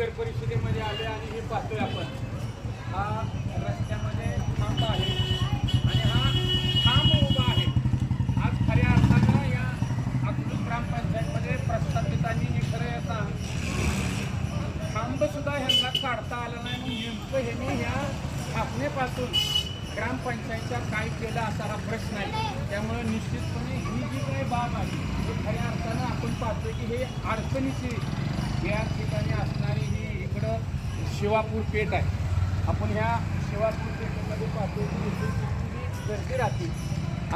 नगर परिषदेमध्ये आले आणि हे पाहतोय आपण. हा रस्त्यामध्ये थांब आहे आणि हा खांब उभा आहे. आज खऱ्या अर्थानं या अकलूज ग्रामपंचायतमध्ये प्रस्थापितांनी हे खरं आता थांबसुद्धा ह्यांना काढता आला नाही मग नेमकं ह्यांनी ह्या स्थापनेपासून ग्रामपंचायतचा काय केलं असा हा प्रश्न आहे. त्यामुळे निश्चितपणे ही जी काही बाब आहे ही खऱ्या अर्थानं आपण पाहतोय की हे अडचणीची या ठिकाणी असणारी ही इकडं शिवापूर पेठ आहे. आपण ह्या शिवापूर पेठेमध्ये पाहतो की गर्दी राहते.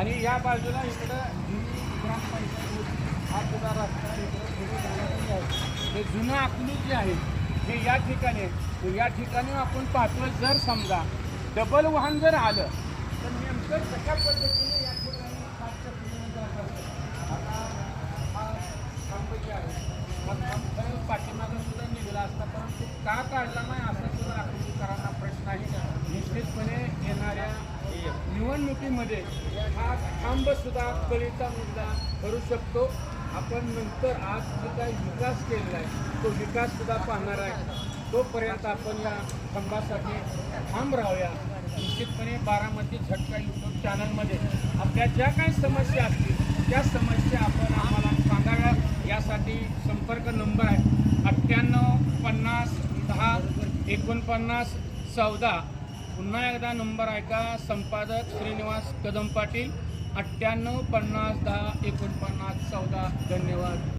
आणि या बाजूला इकडं जुनी ग्रामपंचायत हा सुद्धा रस्ता इकडं जुनी आहे. हे जुनं अकलूज जे आहे हे या ठिकाणी आहे. या ठिकाणी आपण पाहतो जर समजा डबल वाहन जर आलं तर नेमकं कशा पद्धतीने या ठिकाणी खासच्या पुढे आता हा खांब आहे. निघाला परंतु का काढला नाही असा सुद्धा अकलूजकरांना प्रश्न आहे. निश्चितपणे येणाऱ्या निवडणुकीमध्ये हा खांब सुद्धा कळीचा मुद्दा करू शकतो. आपण नंतर आज जो काही विकास केलेला आहे तो विकास सुद्धा पाहणार आहे. तोपर्यंत आपण या खांबासाठी थांब राहूया. निश्चितपणे बारामती झटका यूट्यूब चॅनलमध्ये आपल्या ज्या काही समस्या असतील त्या समस्या आपण आम्हाला सांगाव्या यासाठी संपर्क नंबर आहे अठ्ठ्याण्णव पन्नास दहा एकोणपन्नास चौदा. पुन्हा एकदा नंबर ऐका. संपादक श्रीनिवास कदम पाटील. अठ्ठ्याण्णव पन्नास दहा एकोणपन्नास चौदा. धन्यवाद.